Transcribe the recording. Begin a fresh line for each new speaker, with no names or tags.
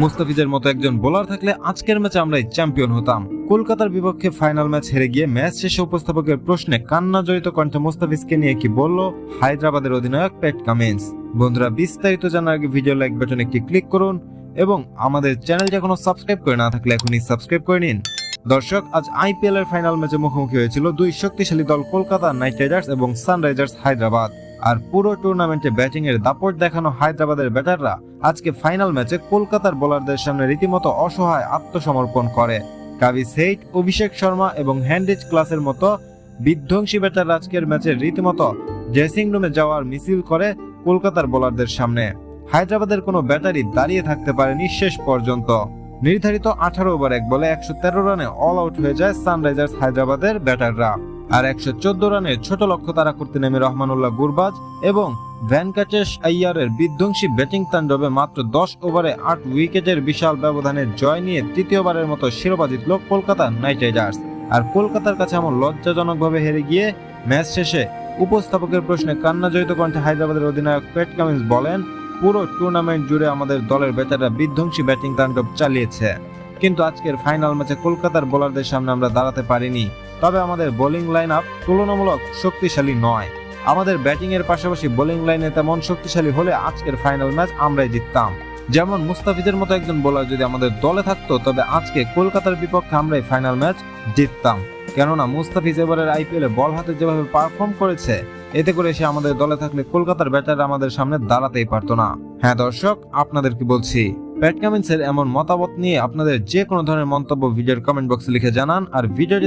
মুস্তাফিজের মতো একজন বোলার থাকলে আজকের ম্যাচে আমরাই চ্যাম্পিয়ন হতাম। কলকাতার বিপক্ষে ফাইনাল ম্যাচ হেরে গিয়ে ম্যাচ শেষে উপস্থাপকের প্রশ্নে কান্না জড়িত কণ্ঠে মুস্তাফিজকে নিয়ে কি বলল হায়দ্রাবাদের অধিনায়ক প্যাট কামিন্স। বন্ধুরা, বিস্তারিত জানার আগে ভিডিও লাইক বাটনে একটি ক্লিক করুন এবং আমাদের চ্যানেলটি এখনও সাবস্ক্রাইব করে না থাকলে এখনই সাবস্ক্রাইব করে নিন। দর্শক, আজ আইপিএল এর ফাইনাল ম্যাচে মুখোমুখি হয়েছিল দুই শক্তিশালী দল কলকাতা নাইট রাইডার্স এবং সানরাইজার্স হায়দ্রাবাদ। আর পুরো টুর্নামেন্টে ব্যাটিং এর দাপট দেখানো হায়দ্রাবাদের ব্যাটাররা আজকে ফাইনাল ম্যাচে কলকাতার বোলারদের সামনে রীতিমতো অসহায় আত্মসমর্পণ করে। কাবি সেইট, অভিষেক শর্মা এবং হ্যান্ডিজ ক্লাসের মতো বিধ্বংসী ব্যাটার আজকের ম্যাচে রীতিমতো ড্রেসিং রুমে যাওয়ার মিছিল করে কলকাতার বোলারদের সামনে। হায়দ্রাবাদের কোনো ব্যাটারি দাঁড়িয়ে থাকতে পারেনি শেষ পর্যন্ত। নির্ধারিত আঠারো ওভার এক বলে একশো তেরো রানে অল আউট হয়ে যায় সানরাইজার্স হায়দ্রাবাদের ব্যাটাররা। আর একশো চোদ্দ রানে ছোট লক্ষ্য তারা করতে নেমে রহমানুল্লাহ গুরবাজ এবং ভ্যানকাটেশ আইয়ারের বিধ্বংসী ব্যাটিং তাণ্ডবে মাত্র দশ ওভারে আট উইকেটের বিশাল ব্যবধানে জয় নিয়ে তৃতীয়বারের মতো শিরোপা জিতল কলকাতা নাইট রাইডার্স। আর কলকাতার কাছে এমন লজ্জাজনকভাবে হেরে গিয়ে ম্যাচ শেষে উপস্থাপকের প্রশ্নে কান্না জড়িত কণ্ঠে হায়দ্রাবাদের অধিনায়ক পেট কামিন্স বলেন, পুরো টুর্নামেন্ট জুড়ে আমাদের দলের ব্যাটাররা বিধ্বংসী ব্যাটিং তাণ্ডব চালিয়েছে। কিন্তু আজকের ফাইনাল ম্যাচে কলকাতার বোলারদের সামনে আমরা দাঁড়াতে পারিনি। তবে আমাদের বোলিং লাইন আপ তুলনামূলক শক্তিশালী নয়। আমাদের ব্যাটিং এর পাশাপাশি বোলিং লাইনে তেমন শক্তিশালী হলে আজকের ফাইনাল ম্যাচ আমরাই জিততাম। যেমন মুস্তাফিজের মতো একজন বোলার যদি আমাদের দলে থাকতো, তবে আজকে কলকাতার বিপক্ষে আমরাই ফাইনাল ম্যাচ জিততাম। কেননা মুস্তাফিজ এবারের আইপিএল এ বল হাতে যেভাবে পারফর্ম করেছে, এতে করে সে আমাদের দলে থাকলে কলকাতার ব্যাটার আমাদের সামনে দাঁড়াতেই পারতো না। হ্যাঁ দর্শক, আপনাদের কি বলছি? প্যাট কামিন্সের এমন মতামত নিয়ে আপনাদের যে কোনো ধরনের মন্তব্য ভিডিওর কমেন্ট বক্সে লিখে জানান, আর ভিডিওটি